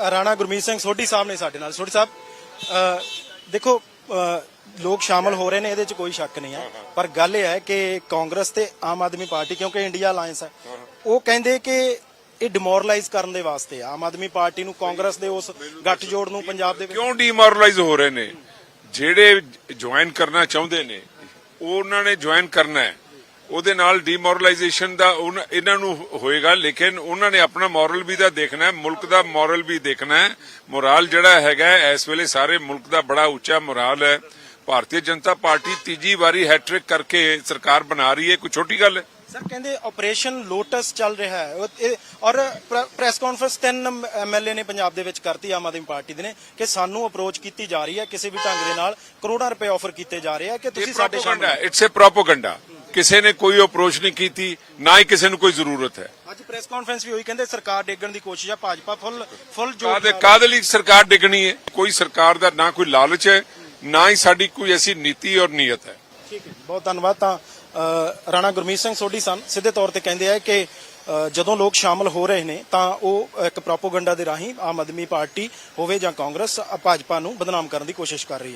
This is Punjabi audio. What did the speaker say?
ਰਾਣਾ ਗੁਰਮੀਤ ਸਿੰਘ ਸੋਢੀ ਸਾਹਿਬ ਨੇ ਸਾਡੇ ਨਾਲ। ਸੋਢੀ ਸਾਹਿਬ ਦੇਖੋ ਲੋਕ ਸ਼ਾਮਲ ਹੋ ਰਹੇ ਨੇ ਇਹਦੇ 'ਚ ਕੋਈ ਸ਼ੱਕ ਨਹੀਂ ਹੈ। ਪਰ ਗੱਲ ਇਹ ਹੈ ਕਿ ਕਾਂਗਰਸ ਤੇ ਆਮ ਆਦਮੀ ਪਾਰਟੀ ਕਿਉਂਕਿ ਇੰਡੀਆ ਅਲਾਈਅੰਸ ਹੈ ਉਹ ਕਹਿੰਦੇ ਕਿ ਇਹ ਡਿਮੋਰਲਾਈਜ਼ ਕਰਨ ਦੇ ਵਾਸਤੇ। ਆਮ ਆਦਮੀ ਪਾਰਟੀ ਨੂੰ ਕਾਂਗਰਸ ਦੇ ਉਸ ਗੱਠਜੋੜ ਨੂੰ ਪੰਜਾਬ ਦੇ ਕਿਉਂ ਡੀਮੋਰਲਾਈਜ਼ ਹੋ ਰਹੇ ਨੇ? ਜਿਹੜੇ ਜੁਆਇਨ ਕਰਨਾ ਚਾਹੁੰਦੇ ਨੇ ਉਹ ਉਹਨਾਂ ਨੇ ਜੁਆਇਨ ਕਰਨਾ ਹੈ। ਉਹਦੇ ਨਾਲ ਡੀਮੋਰਲਾਈਜੇਸ਼ਨ ਦਾ ਇਹਨਾਂ ਨੂੰ ਹੋਏਗਾ ਲੇਕਿਨ ਉਹਨਾਂ ਨੇ ਆਪਣਾ ਮੋਰਲ ਵੀ ਤਾਂ ਦੇਖਣਾ ਹੈ ਮੁਲਕ ਦਾ ਮੋਰਲ ਵੀ ਦੇਖਣਾ ਹੈ। ਮੋਰਲ ਜਿਹੜਾ ਹੈਗਾ ਇਸ ਵੇਲੇ ਸਾਰੇ ਮੁਲਕ ਦਾ ਬੜਾ ਉੱਚਾ ਮੋਰਲ ਹੈ। ਭਾਰਤੀ ਜਨਤਾ ਪਾਰਟੀ ਤੀਜੀ ਵਾਰੀ ਹੈਟ੍ਰਿਕ ਕਰਕੇ ਸਰਕਾਰ ਬਣਾ ਰਹੀ ਹੈ। ਕੋਈ ਛੋਟੀ ਗੱਲ ਹੈ? ਸਰ ਕਹਿੰਦੇ ਆਪਰੇਸ਼ਨ ਲੋਟਸ ਚੱਲ ਰਿਹਾ ਹੈ। ਔਰ ਪ੍ਰੈਸ ਕਾਨਫਰੰਸ ਤਿੰਨ ਐਮਐਲਏ ਨੇ ਪੰਜਾਬ ਦੇ ਵਿੱਚ ਕਰਤੀ ਆਮ ਆਦਮੀ ਪਾਰਟੀ ਦੇ ਨੇ ਕਿ ਸਾਨੂੰ ਅਪਰੋਚ ਕੀਤੀ ਜਾ ਰਹੀ ਹੈ ਕਿਸੇ ਵੀ ਢੰਗ ਦੇ ਨਾਲ ਕਰੋੜਾਂ ਰੁਪਏ ਆਫਰ ਕੀਤੇ ਜਾ ਰਹੇ ਆ ਕਿ ਤੁਸੀਂ ਸਾਡੇ ਸ਼ਾਮਲ ਪ੍ਰੋਪਗੈਂਡਾ ਇਟਸ ਅ ਪ੍ਰੋਪਗੈਂਡਾ ਕਿਸੇ ਨੇ ਕੋਈ ਅਪਰੋਚ ਨਹੀਂ ਕੀਤੀ ਨਾ ਹੀ ਕਿਸੇ ਨੂੰ ਕੋਈ ਜ਼ਰੂਰਤ ਹੈ। ਅੱਜ ਪ੍ਰੈਸ ਕਾਨਫਰੰਸ ਵੀ ਹੋਈ ਕਹਿੰਦੇ ਸਰਕਾਰ ਡੇਗਣ ਦੀ ਕੋਸ਼ਿਸ਼ ਆ ਭਾਜਪਾ ਫੁੱਲ ਫੁੱਲ ਜੋਰ ਕਾਦੇ ਕਾਦੇ ਲਈ ਸਰਕਾਰ ਡਿੱਗਣੀ ਹੈ? ਕੋਈ ਸਰਕਾਰ ਦਾ ਨਾ ਕੋਈ ਲਾਲਚ ਹੈ ਨਾ ਹੀ ਸਾਡੀ ਕੋਈ ਐਸੀ ਨੀਤੀ ਔਰ ਨੀਅਤ ਹੈ। ਠੀਕ ਹੈ ਜੀ, ਬਹੁਤ ਧੰਨਵਾਦ। ਤਾਂ ਅ, ਰਾਣਾ ਗੁਰਮੀਤ ਸਿੰਘ ਸੋਢੀ ਸਨ ਸਿੱਧੇ ਤੌਰ ਤੇ ਕਹਿੰਦੇ ਆ ਕਿ ਅ, ਜਦੋਂ ਲੋਕ ਸ਼ਾਮਲ ਹੋ ਰਹੇ ਨੇ ਤਾਂ ਉਹ ਇੱਕ ਪ੍ਰੋਪਗੈਂਡਾ ਦੇ ਰਾਹੀਂ ਆਮ ਆਦਮੀ ਪਾਰਟੀ ਹੋਵੇ ਜਾਂ ਕਾਂਗਰਸ ਅ, ਭਾਜਪਾ ਨੂੰ ਬਦਨਾਮ ਕਰਨ ਦੀ ਕੋਸ਼ਿਸ਼ ਕਰ ਰਹੀ ਹੈ।